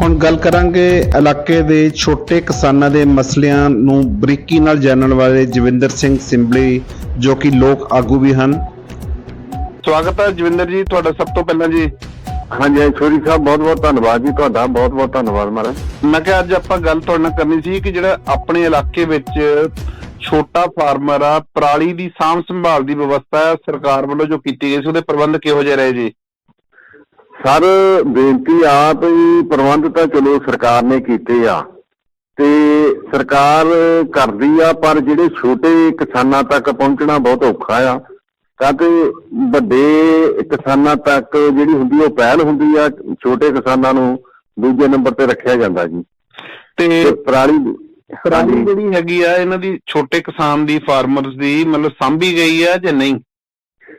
ਹੁਣ ਗੱਲ ਕਰਾਂਗੇ ਇਲਾਕੇ ਦੇ ਛੋਟੇ ਕਿਸਾਨਾਂ ਦੇ ਮਸਲਿਆਂ ਨੂੰ ਬਰੀਕੀ ਨਾਲ ਜਾਣਨ ਵਾਲੇ ਜਵਿੰਦਰ ਸਿੰਘ ਸਿੰਬਲੀ ਜੋ ਕਿ ਲੋਕ ਆਗੂ ਵੀ ਹਨ। ਸਵਾਗਤ ਹੈ ਜਵਿੰਦਰ ਜੀ ਤੁਹਾਡਾ ਸਭ ਤੋਂ ਪਹਿਲਾਂ ਜੀ। ਹਾਂਜੀ ਹਾਂਜੀ ਛੋਰੀ ਸਾਹਿਬ ਬਹੁਤ ਬਹੁਤ ਧੰਨਵਾਦ ਜੀ ਤੁਹਾਡਾ ਬਹੁਤ ਬਹੁਤ ਧੰਨਵਾਦ ਮਹਾਰਾਜ। ਮੈਂ ਕਿਹਾ ਅੱਜ ਆਪਾਂ ਗੱਲ ਤੁਹਾਡੇ ਨਾਲ ਕਰਨੀ ਸੀ ਕਿ ਜਿਹੜਾ ਆਪਣੇ ਇਲਾਕੇ ਵਿੱਚ ਛੋਟਾ ਫਾਰਮਰ ਆ ਪਰਾਲੀ ਦੀ ਸਾਂਭ ਸੰਭਾਲ ਦੀ ਵਿਵਸਥਾ ਸਰਕਾਰ ਵੱਲੋਂ ਜੋ ਕੀਤੀ ਗਈ ਸੀ ਉਹਦੇ ਪ੍ਰਬੰਧ ਕਿਹੋ ਜਿਹੇ ਰਹੇ ਜੀ? ਸਰ ਬੇਨਤੀ ਆ ਵੀ ਪ੍ਰਬੰਧ ਤਾਂ ਚਲੋ ਸਰਕਾਰ ਨੇ ਕੀਤੇ ਆ ਤੇ ਸਰਕਾਰ ਕਰਦੀ ਆ ਪਰ ਜਿਹੜੇ ਛੋਟੇ ਕਿਸਾਨਾਂ ਤੱਕ ਪਹੁੰਚਣਾ ਬਹੁਤ ਔਖਾ ਆ। ਕਿਉਂਕਿ ਵੱਡੇ ਕਿਸਾਨਾਂ ਤੱਕ ਜਿਹੜੀ ਹੁੰਦੀ ਉਹ ਪਹਿਲ ਹੁੰਦੀ ਆ ਛੋਟੇ ਕਿਸਾਨਾਂ ਨੂੰ ਦੂਜੇ ਨੰਬਰ ਤੇ ਰੱਖਿਆ ਜਾਂਦਾ ਜੀ। ਤੇ ਪਰਾਲੀ ਪਰਾਲੀ। ਜਿਹੜੀ ਹੈਗੀ ਆ ਇਹਨਾਂ ਦੀ ਛੋਟੇ ਕਿਸਾਨ ਦੀ ਫਾਰਮਰਸ ਦੀ ਮਤਲਬ ਸਾਂਭੀ ਗਈ ਆ ਜਾਂ ਨਹੀਂ?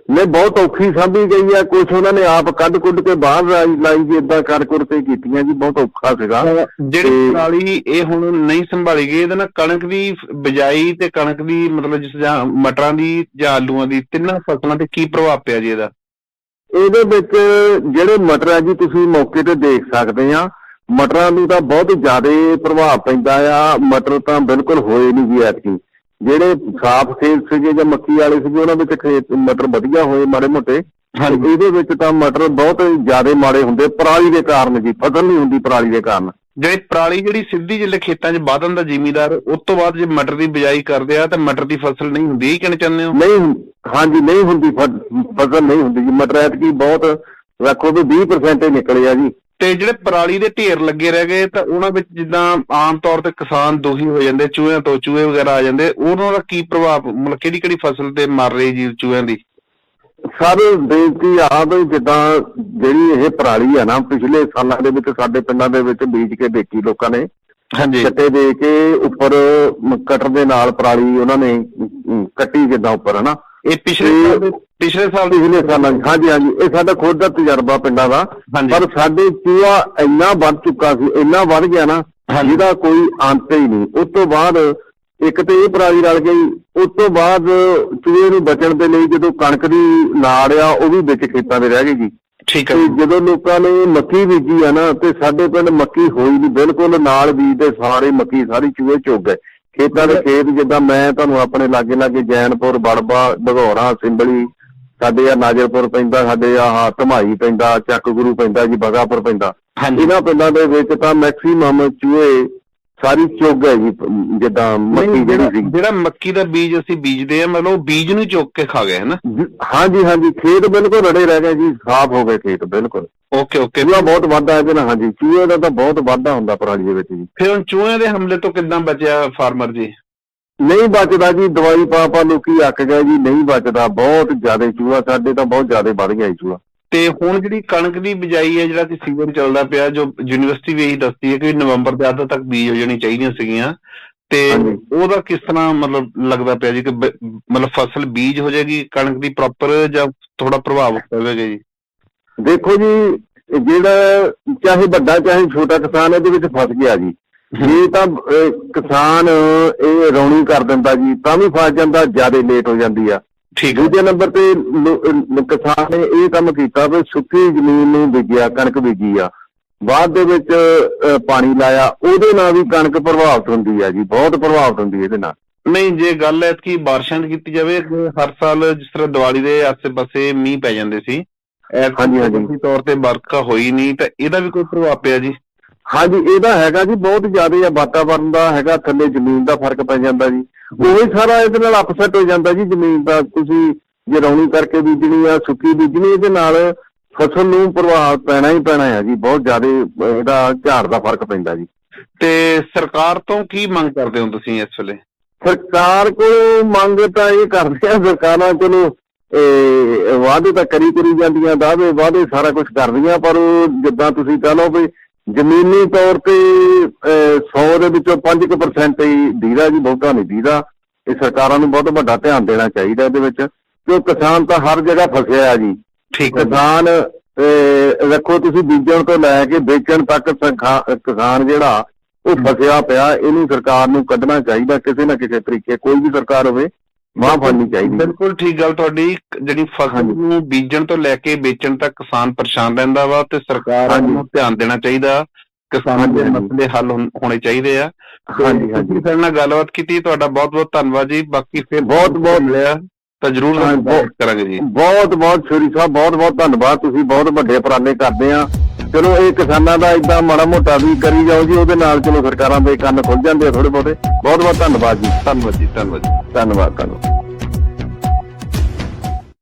ਨੇ ਬਹੁਤ ਔਖੀ ਸਾਂਭੀ ਗਈ ਆ। ਕੁਝ ਉਹਨਾਂ ਨੇ ਆਪ ਕੱਢ ਕੁੱਢ ਕੇ ਬਾਹਰ ਲਾਈ ਜੀ ਇਦਾਂ ਕਰ ਕੁਰ ਕੇ ਕੀਤੀਆਂ ਜੀ ਬਹੁਤ ਔਖਾ ਸੀਗਾ। ਜਿਹੜੀ ਤੇ- ਪਰਾਲੀ ਇਹ ਹੁਣ ਨਹੀਂ ਸੰਭਾਲੀ ਗਈ ਇਹਦੇ ਨਾਲ ਕਣਕ ਦੀ ਬਿਜਾਈ ਤੇ ਕਣਕ ਦੀ ਮਤਲਬ ਜਿਸ ਜਾਂ ਮਟਰਾਂ ਦੀ ਜਾਂ ਆਲੂਆਂ ਦੀ ਤਿੰਨਾਂ ਫਸਲਾਂ ਤੇ ਕੀ ਪ੍ਰਭਾਵ ਪਿਆ ਜੀ ਇਹਦਾ? ਇਹਦੇ ਵਿੱਚ ਜਿਹੜੇ ਮਟਰ ਆ ਜੀ ਤੁਸੀਂ ਮੌਕੇ ਤੇ ਦੇਖ ਸਕਦੇ ਆ। ਮਟਰਾਂ ਨੂੰ ਤਾਂ ਬਹੁਤ ਜ਼ਿਆਦਾ ਪ੍ਰਭਾਵ ਪੈਂਦਾ ਆ। ਮਟਰ ਤਾਂ ਬਿਲਕੁਲ ਹੋਏ ਨਹੀਂ ਜੀ ਐਤਕੀ। ਜਿਹੜੇ ਸਾਫ਼ ਖੇਤ ਸੀਗੇ ਜਾਂ ਮੱਕੀ ਵਾਲੇ ਸੀਗੇ ਉਹਨਾਂ ਵਿੱਚ ਖੇਤ ਮਟਰ ਵਧੀਆ ਹੋਏ ਮਾੜੇ ਮੋਟੇ। ਇਹਦੇ ਵਿੱਚ ਤਾਂ ਮਟਰ ਬਹੁਤ ਜ਼ਿਆਦਾ ਮਾੜੇ ਹੁੰਦੇ ਪਰਾਲੀ ਦੇ ਕਾਰਨ ਜੀ ਫਸਲ ਨਹੀਂ ਹੁੰਦੀ ਪਰਾਲੀ ਦੇ ਕਾਰਨ। ਜਿਹੜੀ ਪਰਾਲੀ ਜਿਹੜੀ ਸਿੱਧੀ ਜਿਹੜੇ ਖੇਤਾਂ 'ਚ ਵਾਹ ਦਿੰਦਾ ਜ਼ਿਮੀਦਾਰ ਉਸ ਤੋਂ ਬਾਅਦ ਜੇ ਮਟਰ ਦੀ ਬਿਜਾਈ ਕਰਦੇ ਆ ਤਾਂ ਮਟਰ ਦੀ ਫਸਲ ਨਹੀਂ ਹੁੰਦੀ ਇਹ ਕਹਿਣਾ ਚਾਹੁੰਦੇ ਹੋ? ਨਹੀਂ ਹਾਂਜੀ ਨਹੀਂ ਹੁੰਦੀ ਫਸਲ ਨਹੀਂ ਹੁੰਦੀ ਜੀ। ਮਟਰ ਐਤਕੀ ਬਹੁਤ ਰੱਖੋ ਵੀ 20% ਹੀ ਨਿਕਲੇ ਆ ਜੀ। ਤੇ ਜਿਹੜੇ ਪਰਾਲੀ ਦੇ ਢੇਰ ਲੱਗੇ ਰਹਿ ਗਏ ਤਾਂ ਉਹਨਾਂ ਵਿੱਚ ਜਿੱਦਾਂ ਆਮ ਤੌਰ ਤੇ ਕਿਸਾਨ ਦੋਹੀ ਹੋ ਜਾਂਦੇ ਚੂਹਿਆਂ ਤੋਂ ਚੂਹੇ ਵਗੈਰਾ ਆ ਜਾਂਦੇ ਉਹਨਾਂ ਦਾ ਕੀ ਪ੍ਰਭਾਵ ਮਤਲਬ ਕਿਹੜੀ ਕਿਹੜੀ ਫਸਲ ਤੇ ਮਰ ਰਹੀ ਜੀ ਚੂਹਿਆਂ ਦੀ? ਸਾਰੇ ਬੇਨਤੀ ਆ ਵੀ ਜਿੱਦਾਂ ਜਿਹੜੀ ਇਹ ਪਰਾਲੀ ਆ ਨਾ ਪਿਛਲੇ ਸਾਲਾਂ ਦੇ ਵਿੱਚ ਸਾਡੇ ਪਿੰਡਾਂ ਦੇ ਵਿੱਚ ਬੀਜ ਕੇ ਦੇਖੀ ਲੋਕਾਂ ਨੇ। ਹਾਂਜੀ। ਚੱਟੇ ਦੇ ਕੇ ਉੱਪਰ ਕਟਰ ਦੇ ਨਾਲ ਪਰਾਲੀ ਉਹਨਾਂ ਨੇ ਕੱਟੀ ਜਿੱਦਾਂ ਉੱਪਰ ਹਨਾ? ਇਹ ਪਿਛਲੇ ਤੇ- ਸਾਲ ਦੇ ਪਿਛਲੇ ਸਾਲ ਦੀ ਪਿਛਲੇ ਸਾਲਾਂ 'ਚ ਹਾਂਜੀ ਹਾਂਜੀ। ਇਹ ਸਾਡਾ ਖੁਦ ਦਾ ਤਜਰਬਾ ਪਿੰਡਾਂ ਦਾ। ਪਰ ਸਾਡੇ ਚੂਹਾ ਇੰਨਾ ਵੱਧ ਚੁੱਕਾ ਸੀ ਇੰਨਾ ਵੱਧ ਗਿਆ ਨਾ। ਜਿਹਦਾ ਕੋਈ ਅੰਤ ਹੀ ਨਹੀਂ। ਉਸ ਤੋਂ ਬਾਅਦ ਇੱਕ ਤੇ ਇਹ ਪਰਾਲੀ ਰਲ ਗਈ ਉਸ ਤੋਂ ਬਾਅਦ ਚੂਹੇ ਨੂੰ ਬਚਣ ਦੇ ਲਈ ਜਦੋਂ ਕਣਕ ਦੀ ਨਾੜ ਆ ਉਹ ਵੀ ਵਿੱਚ ਖੇਤਾਂ ਦੇ ਰਹਿ ਗਈ ਜੀ। ਠੀਕ ਹੈ ਜਦੋਂ ਲੋਕਾਂ ਨੇ ਮੱਕੀ ਬੀਜੀ ਆ ਨਾ ਤੇ ਸਾਡੇ ਪਿੰਡ ਮੱਕੀ ਹੋਈ ਨਹੀਂ। ਬਿਲਕੁਲ ਨਾਲ ਬੀਜਦੇ ਸਾਰੇ ਮੱਕੀ ਸਾਰੀ ਚੂਹੇ ਚੁੱਕ ਗਏ। ਖੇਤਾਂ ਦੇ ਖੇਤ ਜਿੱਦਾਂ ਮੈਂ ਤੁਹਾਨੂੰ ਆਪਣੇ ਲਾਗੇ ਲਾਗੇ ਜੈਨਪੁਰ ਬੜਬਾ ਭਗੌੜਾ ਸਿੰਬਲੀ ਸਾਡੇ ਆ ਨਾਜਰਪੁਰ ਪੈਂਦਾ ਸਾਡੇ ਆ ਧਮਾਈ ਪੈਂਦਾ ਚੱਕ ਗੁਰੂ ਪੈਂਦਾ ਜੀ ਬਗਾਪੁਰ ਪੈਂਦਾ। ਇਹਨਾਂ ਪਿੰਡਾਂ ਦੇ ਵਿੱਚ ਤਾਂ ਮੈਕਸਿਮਮ ਚੂਹੇ ਸਾਰੀ ਚੁੱਕ ਗਏ ਜੀ ਜਿੱਦਾਂ ਮੱਕੀ ਜਿਹੜਾ ਸੀ। ਜਿਹੜਾ ਮੱਕੀ ਦਾ ਬੀਜ ਅਸੀਂ ਬੀਜਦੇ ਆ ਮਤਲਬ ਬੀਜ ਨੂੰ ਚੁੱਕ ਕੇ ਖਾ ਗਏ ਹਨਾ? ਹਾਂਜੀ ਹਾਂਜੀ ਖੇਤ ਬਿਲਕੁਲ ਰੜੇ ਰਹਿ ਗਏ ਜੀ ਸਾਫ਼ ਹੋ ਗਏ ਖੇਤ ਬਿਲਕੁਲ। Okay okay. ਚੂਹਾ ਬਹੁਤ ਵੱਧਾ ਇਹਦੇ ਨਾਲ ਹਾਂਜੀ ਚੂਹੇ ਦਾ ਤਾਂ ਬਹੁਤ ਵਾਧਾ ਹੁੰਦਾ ਪਰਾਲੀ ਦੇ ਵਿੱਚ ਜੀ। ਫਿਰ ਹੁਣ ਚੂਹਿਆਂ ਦੇ ਹਮਲੇ ਤੋਂ ਕਿੱਦਾਂ ਬਚਿਆ ਫਾਰਮਰ ਜੀ? ਨਹੀਂ ਬਚਦਾ ਜੀ ਦਵਾਈ ਪਾ ਪਾ ਲੋਕੀ ਅੱਕ ਗਏ ਜੀ ਨਹੀਂ ਬਚਦਾ ਬਹੁਤ ਜ਼ਿਆਦਾ ਚੂਹਾ ਸਾਡੇ ਤਾਂ ਬਹੁਤ ਜ਼ਿਆਦਾ ਵੱਧ ਗਿਆ ਜੀ ਚੂਹਾ। ਤੇ ਹੁਣ ਜਿਹੜੀ ਕਣਕ ਦੀ ਬਿਜਾਈ ਹੈ ਜਿਹੜਾ ਕਿ ਸੀਜ਼ਨ ਚੱਲਦਾ ਪਿਆ ਜੋ ਯੂਨੀਵਰਸਿਟੀ ਵੀ ਇਹੀ ਦੱਸਦੀ ਹੈ ਕਿ ਨਵੰਬਰ ਦੇ ਅੱਧ ਤੱਕ ਬੀਜ ਹੋ ਜਾਣੀ ਚਾਹੀਦੀਆਂ ਸੀਗੀਆਂ। ਤੇ। ਉਹਦਾ ਕਿਸ ਤਰ੍ਹਾਂ ਮਤਲਬ ਲੱਗਦਾ ਪਿਆ ਜੀ ਕਿ ਮਤਲਬ ਫਸਲ ਬੀਜ ਹੋ ਜਾਏਗੀ ਕਣਕ ਦੀ ਪ੍ਰੋਪਰ ਜਾਂ ਥੋੜਾ ਪ੍ਰਭਾਵ ਪਵੇਗਾ ਜੀ? ਦੇਖੋ ਜੀ ਜਿਹੜਾ ਚਾਹੇ ਵੱਡਾ ਚਾਹੇ ਛੋਟਾ ਕਿਸਾਨ ਇਹਦੇ ਵਿੱਚ ਫਸ ਗਿਆ ਜੀ। ਇਹ ਤਾਂ ਕਿਸਾਨ ਇਹ ਰੌਣੀ ਕਰ ਦਿੰਦਾ ਜੀ ਤਾਂ ਵੀ ਫਸ ਜਾਂਦਾ ਜ਼ਿਆਦਾ ਲੇਟ ਹੋ ਜਾਂਦੀ ਆ। ਠੀਕ ਦੂਜੇ ਨੰਬਰ ਤੇ ਕਿਸਾਨ ਨੇ ਇਹ ਕੰਮ ਕੀਤਾ ਵੀ ਸੁੱਕੀ ਜ਼ਮੀਨ ਨੂੰ ਬੀਜਿਆ ਕਣਕ ਬੀਜੀ ਆ। ਬਾਅਦ ਦੇ ਵਿੱਚ ਪਾਣੀ ਲਾਇਆ ਉਹਦੇ ਨਾਲ ਵੀ ਕਣਕ ਪ੍ਰਭਾਵਿਤ ਹੁੰਦੀ ਆ ਜੀ ਬਹੁਤ ਪ੍ਰਭਾਵਿਤ ਹੁੰਦੀ ਇਹਦੇ ਨਾਲ। ਨਹੀਂ ਜੇ ਗੱਲ ਹੈ ਕਿ ਬਾਰਿਸ਼ਾਂ ਦੀ ਕੀਤੀ ਜਾਵੇ ਹਰ ਸਾਲ ਜਿਸ ਤਰ੍ਹਾਂ ਦੀਵਾਲੀ ਦੇ ਆਸੇ-ਪਾਸੇ ਮੀਂਹ ਪੈ ਜਾਂਦੇ ਸੀ ਹਾਂਜੀ, ਹਾਂਜੀ। ਤੌਰ ਤੇ ਵਰਖਾ ਹੋਈ ਨਹੀਂ ਤਾਂ ਇਹਦਾ ਵੀ ਕੋਈ ਪ੍ਰਭਾਵ ਪਿਆ ਜੀ? ਹਾਂਜੀ ਇਹਦਾ ਹੈਗਾ ਜੀ ਬਹੁਤ ਜ਼ਿਆਦਾ ਆ ਵਾਤਾਵਰਨ ਦਾ ਹੈਗਾ ਥੱਲੇ ਜ਼ਮੀਨ ਦਾ ਫ਼ਰਕ ਪੈ ਜਾਂਦਾ ਜੀ। ਉਹੀ ਸਾਰਾ ਇਹਦੇ ਨਾਲ ਅਪਸੈਟ ਹੋ ਜਾਂਦਾ ਜੀ ਜ਼ਮੀਨ ਦਾ ਤੁਸੀਂ ਜੇ ਰੌਣੀ ਕਰਕੇ ਬੀਜਣੀ ਆ ਸੁੱਕੀ ਬੀਜਣੀ ਇਹਦੇ ਨਾਲ ਫਸਲ ਨੂੰ ਪ੍ਰਭਾਵ ਪੈਣਾ ਹੀ ਪੈਣਾ ਹੈ ਜੀ ਬਹੁਤ ਜ਼ਿਆਦਾ ਇਹਦਾ ਝਾੜ ਦਾ ਫ਼ਰਕ ਪੈਂਦਾ ਜੀ। ਤੇ ਸਰਕਾਰ ਤੋਂ ਕੀ ਮੰਗ ਕਰਦੇ ਹੋ ਤੁਸੀਂ ਇਸ ਵੇਲੇ? ਸਰਕਾਰ ਕੋਲ ਮੰਗ ਤਾਂ ਇਹ ਕਰਦੇ ਆ ਸਰਕਾਰਾਂ ਚਲੋ ਇਹ ਵਾਅਦੇ ਤਾਂ ਕਰੀ ਕਰੀ ਜਾਂਦੀਆਂ ਦਾਅਵੇ ਵਾਅਦੇ ਸਾਰਾ ਕੁਝ ਕਰਦੀਆਂ ਪਰ ਜਿੱਦਾਂ ਤੁਸੀਂ ਕਹ ਲਓ ਵੀ ਜ਼ਮੀਨੀ ਤੌਰ ਤੇ 100 ਦੇ ਵਿੱਚੋਂ 5% ਹੀ ਦੀਦਾ ਜੀ ਬਹੁਤਾ ਨਹੀਂ ਦੀਦਾ। ਇਹ ਸਰਕਾਰਾਂ ਨੂੰ ਬਹੁਤ ਵੱਡਾ ਧਿਆਨ ਦੇਣਾ ਚਾਹੀਦਾ ਇਹਦੇ ਵਿੱਚ ਕਿਉਂ ਕਿਸਾਨ ਤਾਂ ਹਰ ਜਗ੍ਹਾ ਫਸਿਆ ਆ ਜੀ। ਠੀਕ। ਕਿਸਾਨ ਰੱਖੋ ਤੁਸੀਂ ਬੀਜਣ ਤੋਂ ਲੈ ਕੇ ਵੇਚਣ ਤੱਕ ਕਿਸਾਨ ਜਿਹੜਾ ਉਹ ਫਸਿਆ ਪਿਆ। ਇਹਨੂੰ ਸਰਕਾਰ ਨੂੰ ਕੱਢਣਾ ਚਾਹੀਦਾ ਕਿਸੇ ਨਾ ਕਿਸੇ ਤਰੀਕੇ ਕੋਈ ਵੀ ਸਰਕਾਰ ਹੋਵੇ। ਮਾਂ ਫੜਨੀ ਚਾਹੀਦੀ। ਬਿਲਕੁਲ ਠੀਕ ਗੱਲ ਤੁਹਾਡੀ। ਜਿਹੜੀ ਫਸਲ। ਨੂੰ ਬੀਜਣ ਤੋਂ ਲੈ ਕੇ ਵੇਚਣ ਤੱਕ ਕਿਸਾਨ ਪਰੇਸ਼ਾਨ ਰਹਿੰਦਾ ਵਾ ਤੇ ਸਰਕਾਰ। ਨੂੰ ਧਿਆਨ ਦੇਣਾ ਚਾਹੀਦਾ। ਕਿਸਾਨਾਂ ਦੇ। ਮਸਲੇ ਹੱਲ ਹੋਣ- ਚਾਹੀਦੇ ਆ। ਹਾਂਜੀ ਹਾਂਜੀ। ਸਾਡੇ ਨਾਲ ਗੱਲਬਾਤ ਕੀਤੀ ਤੁਹਾਡਾ ਬਹੁਤ ਬਹੁਤ ਧੰਨਵਾਦ ਜੀ। ਬਾਕੀ ਫਿਰ ਬਹੁਤ- ਬਹੁਤ- ਮਿਲਿਆ। ਤਾਂ ਜਰੂਰ ਗੱਲਬਾਤ ਕਰਾਂਗੇ ਜੀ। ਬਹੁਤ ਬਹੁਤ ਸ਼ੁਰੀ ਸਾਹਿਬ ਬਹੁਤ ਬਹੁਤ ਧੰਨਵਾਦ। ਤੁਸੀਂ ਬਹੁਤ ਵੱਡੇ ਉਪਰਾਲੇ ਕਰਦੇ ਆ। ਚਲੋ ਇਹ ਕਿਸਾਨਾਂ ਦਾ ਇਦਾਂ ਮਾੜਾ ਮੋਟਾ ਵੀ ਕਰੀ ਜਾਓ ਜੀ ਉਹਦੇ ਨਾਲ ਚਲੋ ਸਰਕਾਰਾਂ ਦੇ ਕੰਨ ਖੁੱਲ ਜਾਂਦੇ ਥੋੜੇ ਬਹੁਤੇ। ਬਹੁਤ ਬਹੁਤ ਧੰਨਵਾਦ ਜੀ। ਧੰਨਵਾਦ ਜੀ ਧੰਨਵਾਦ ਜੀ। ਧੰਨਵਾਦ ਧੰਨਵਾਦ